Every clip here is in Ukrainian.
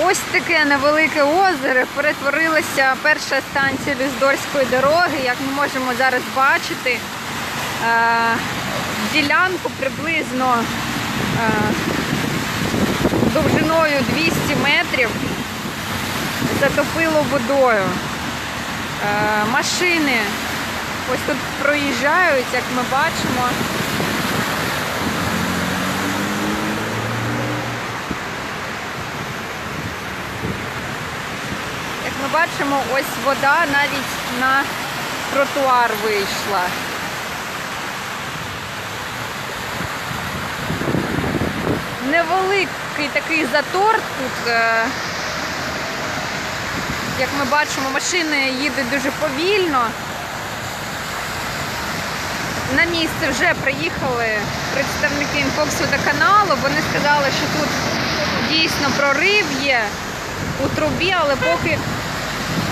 Ось таке невелике озеро перетворилося перша станція Люздорської дороги. Як ми можемо зараз бачити, е, ділянку приблизно е, довжиною 200 метрів затопило водою. Е, Машини ось тут проїжджають, як ми бачимо. Бачимо, ось вода навіть на тротуар вийшла. Невеликий такий затор тут. е, Як ми бачимо, машини їдуть дуже повільно. На місце вже приїхали представники інфоксводоканалу. Вони сказали, що тут дійсно прорив є у трубі, але поки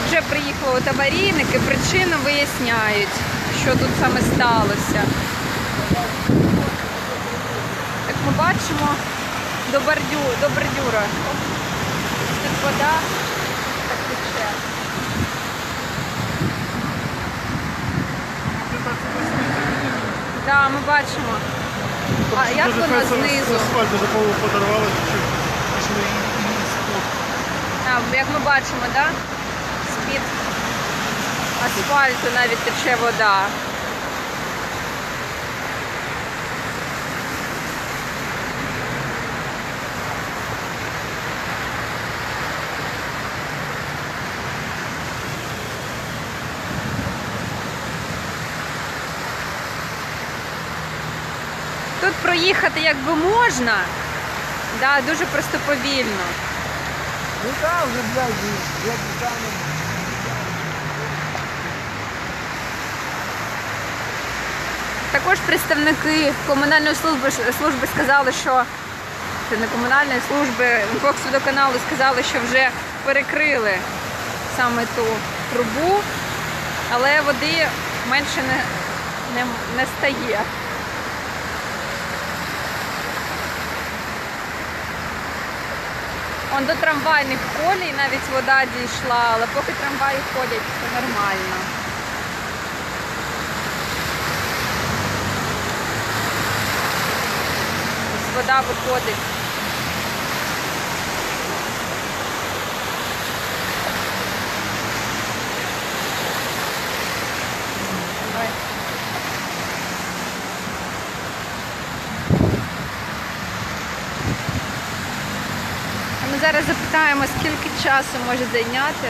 вже приїхали аварійники, причину виясняють, що тут саме сталося. Як ми бачимо, до, бордю, до бордюра. Тут вода так тече. Так, ми бачимо. А як Дуже воно кажется, знизу? Асфальт даже пол подорвало чуть-чуть. Пішли і- і як ми бачимо, да? Асфальту навіть тече вода. Тут проїхати якби можна, да, дуже просто повільно. Ну так, вже, блядь, як там. Також представники комунальної служби служби сказали, що це не комунальної служби водоканалу сказали, що вже перекрили саме ту трубу, але води менше не, не, не стає. Он до трамвайних колій навіть вода дійшла, але поки трамваї ходять, все нормально. Вода виходить. Ми зараз запитаємо, скільки часу може зайняти.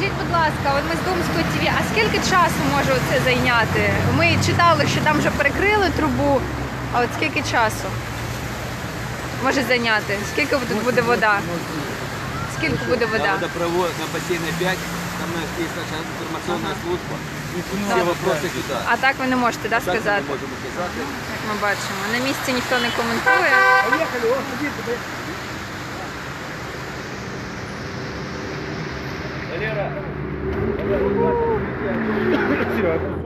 Скажіть, будь ласка, от ми з Думської ТВ, а скільки часу може це зайняти? Ми читали, що там вже перекрили трубу, а от скільки часу може зайняти? Скільки тут буде вода? Скільки буде На вода? водопровод, на бассейне 5, там у нас наша служба. А так ви не можете да, сказати, сказати. як ми бачимо. На місці ніхто не коментує. Валера, як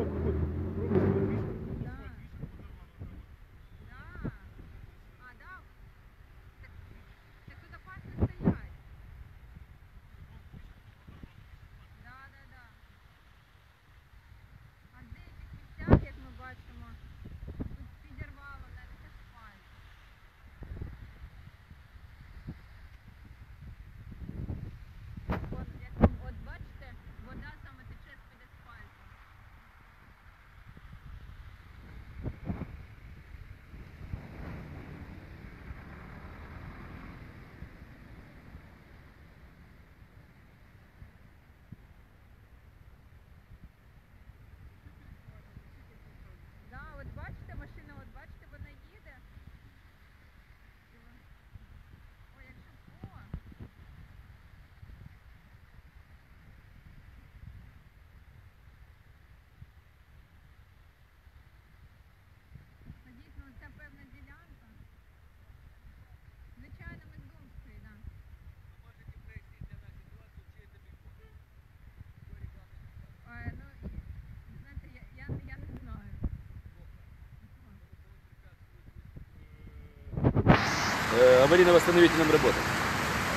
э, аварийно-восстановительным работам.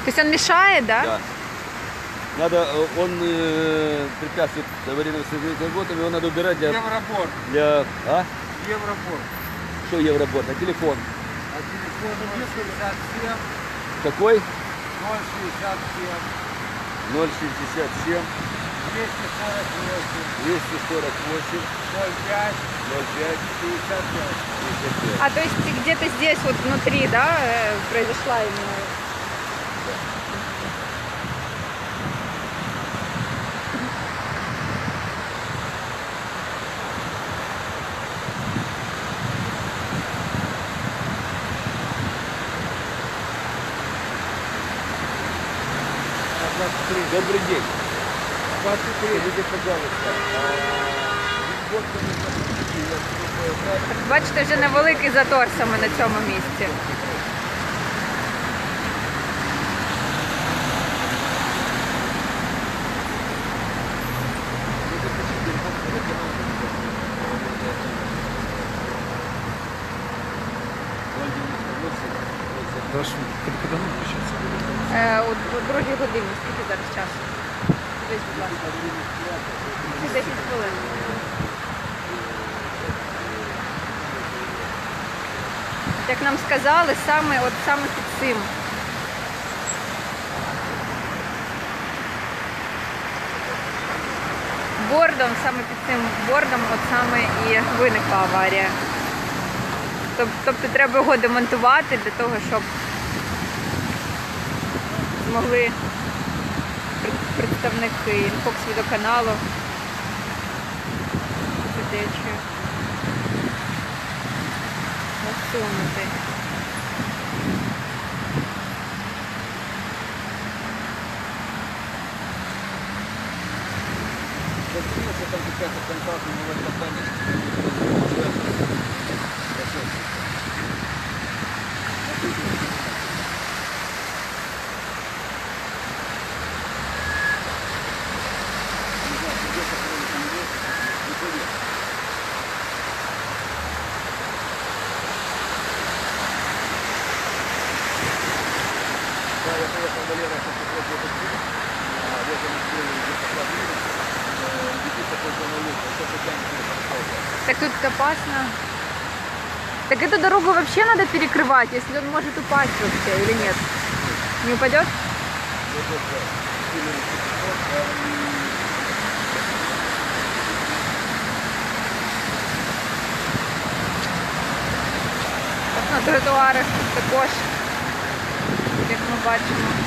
То есть он мешает, да? Да. Надо, э, он э, препятствует аварийно-восстановительным работам, его надо убирать для... Евробор. для а? Евробор. Что евробор? На телефон. А телефон 067 Какой? 067 067 248 248 05 05 55. 55. А то есть где-то здесь вот внутри, да, э, произошла именно... Добрый день. 23. Пожалуйста, Так, Бачите, вже невеликий затор саме на цьому місці. Е, у, у другій годині, скільки зараз часу? Десь, будь ласка. Це 10 хвилин. Як нам сказали, саме, от саме під цим. Бордом, саме під цим бордом, от саме і виникла аварія. Тобто треба його демонтувати для того, щоб змогли представники інфокс водоканалу течію усунути. Зачем там какая-то контрактная новая компания? Тут опасно. Так эту дорогу вообще надо перекрывать, если он может упасть вообще или нет? Не упадет? Вот на тротуарах також, як ми бачимо.